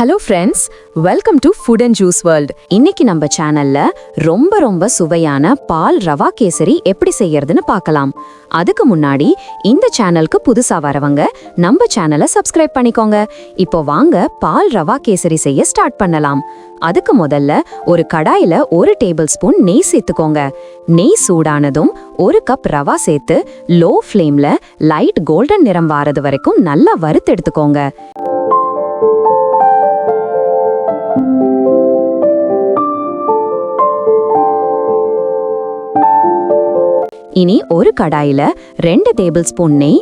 Hello friends welcome to food and juice world இன்னைக்கு நம்ம சேனல்ல ரொம்ப ரொம்ப சுவையான பால் ரவா கேசரி எப்படி செய்யறதுன்னு பார்க்கலாம். அதுக்கு முன்னாடி இந்த சேனலுக்கு புதுசா வரவங்க நம்ம சேனலை சப்ஸ்கிரைப் பண்ணிக்கோங்க. இப்போ வாங்க பால் ரவா கேசரி செய்ய ஸ்டார்ட் பண்ணலாம். அதுக்கு முதல்ல ஒரு கடாயில ஒரு டேபிள் ஸ்பூன் நெய் சேர்த்துக்கோங்க. நெய் சூடானதும் ஒரு கப் ரவா சேர்த்து லோ ஃப்ளேம்ல லைட் கோல்டன் நிறம் வாரது வரைக்கும் நல்லா வறுத்து எடுத்துக்கோங்க. இனி ஒரு கடாயில ரெண்டு டேபிள் ஸ்பூன் நெய்.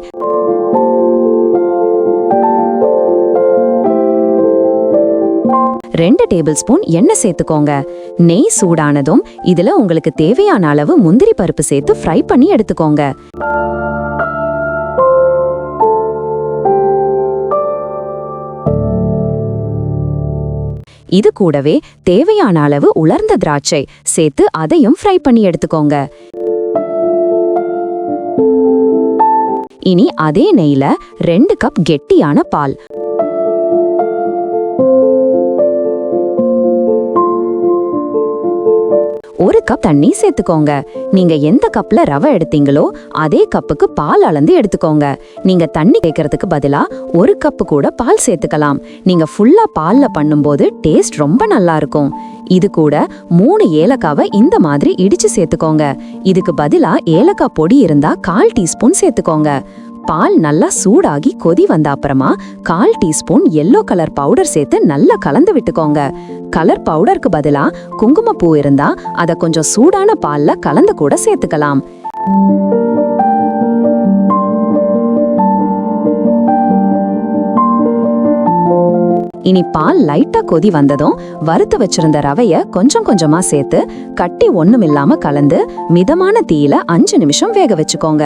ரெண்டு டேபிள் ஸ்பூன் எண்ணெய் சேர்த்துக்கோங்க. நெய் சூடானதும் இதுல உங்களுக்கு தேவையான அளவு முந்திரி பருப்பு சேர்த்து ஃப்ரை பண்ணி எடுத்துக்கோங்க. இது கூடவே தேவையான அளவு உலர்ந்த திராட்சை சேர்த்து அதையும் ஃப்ரை பண்ணி எடுத்துக்கோங்க. இனி அதே நெய்ல ரெண்டு கப் கெட்டியான பால். ஒரு கப் தண்ணி சேர்த்துக்கோங்க. நீங்க எந்த கப்ல ரவை எடுத்தீங்களோ அதே கப்புக்கு பால் அளந்து எடுத்துக்கோங்க. நீங்க தண்ணி கேட்கறதுக்கு பதிலா ஒரு கப்பு கூட பால் சேர்த்துக்கலாம். நீங்க ஃபுல்லா பால்ல பண்ணும்போது டேஸ்ட் ரொம்ப நல்லா இருக்கும். இது கூட மூணு ஏலக்காவை இந்த மாதிரி இடிச்சு சேர்த்துக்கோங்க. இதுக்கு பதிலா ஏலக்காய் பொடி இருந்தா கால் டீஸ்பூன் சேர்த்துக்கோங்க. பால் நல்லா சூடாகி கொதி வந்த அப்புறமா கால் டீஸ்பூன் எல்லோ கலர் பவுடர் சேர்த்து நல்லா கலந்து விட்டுக்கோங்க. கலர் பவுடருக்கு பதிலா குங்குமப்பூ இருந்தா அத கொஞ்சம் சூடான பால்ல கலந்து கூட சேர்த்துக்கலாம். இனி பால் லைட்டா கொதி வந்ததும் வறுத்து வச்சிருந்த ரவைய கொஞ்சம் கொஞ்சமா சேர்த்து கட்டி ஒண்ணுமில்லாம கலந்து மிதமான தீயில அஞ்சு நிமிஷம் வேக வச்சுக்கோங்க.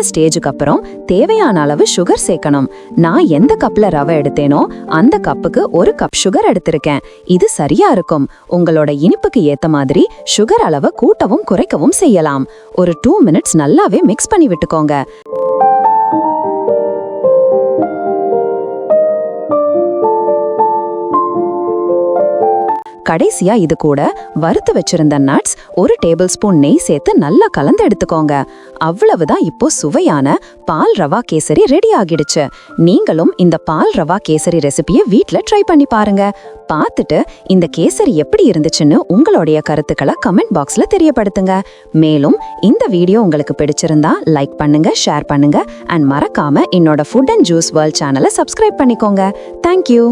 இந்த ஸ்டேஜுக்கு அப்புறம் தேவையான அளவு சுகர் சேர்க்கணும். நான் எந்த கப்ல ரவை எடுத்தேனோ அந்த கப்புக்கு ஒரு கப் சுகர் எடுத்திருக்கேன். இது சரியா இருக்கும். உங்களோட இனிப்புக்கு ஏத்த மாதிரி சுகர் அளவை கூட்டவும் குறைக்கவும் செய்யலாம். ஒரு டூ மினிட்ஸ் நல்லாவே மிக்ஸ் பண்ணி விட்டுக்கோங்க. கடைசியா இது கூட வறுத்து வச்சிருந்த நட்ஸ் ஒரு டேபிள் ஸ்பூன் நெய் சேர்த்து நல்லா கலந்து எடுத்துக்கோங்க. அவ்வளவுதான் இப்போ சுவையான பால் ரவா கேசரி ரெடி ஆகிடுச்சு. நீங்களும் இந்த பால் ரவா கேசரி ரெசிபியை வீட்ல ட்ரை பண்ணி பாருங்க. பார்த்துட்டு இந்த கேசரி எப்படி இருந்துச்சுன்னு உங்களுடைய கருத்துக்களை கமெண்ட் பாக்ஸ்ல தெரியப்படுத்துங்க. மேலும் இந்த வீடியோ உங்களுக்கு பிடிச்சிருந்தா லைக் பண்ணுங்க ஷேர் பண்ணுங்க அண்ட் மறக்காம என்னோட ஃபுட் அண்ட் ஜூஸ் வேர்ல்ட் சேனலை சப்ஸ்கிரைப் பண்ணிக்கோங்க. Thank you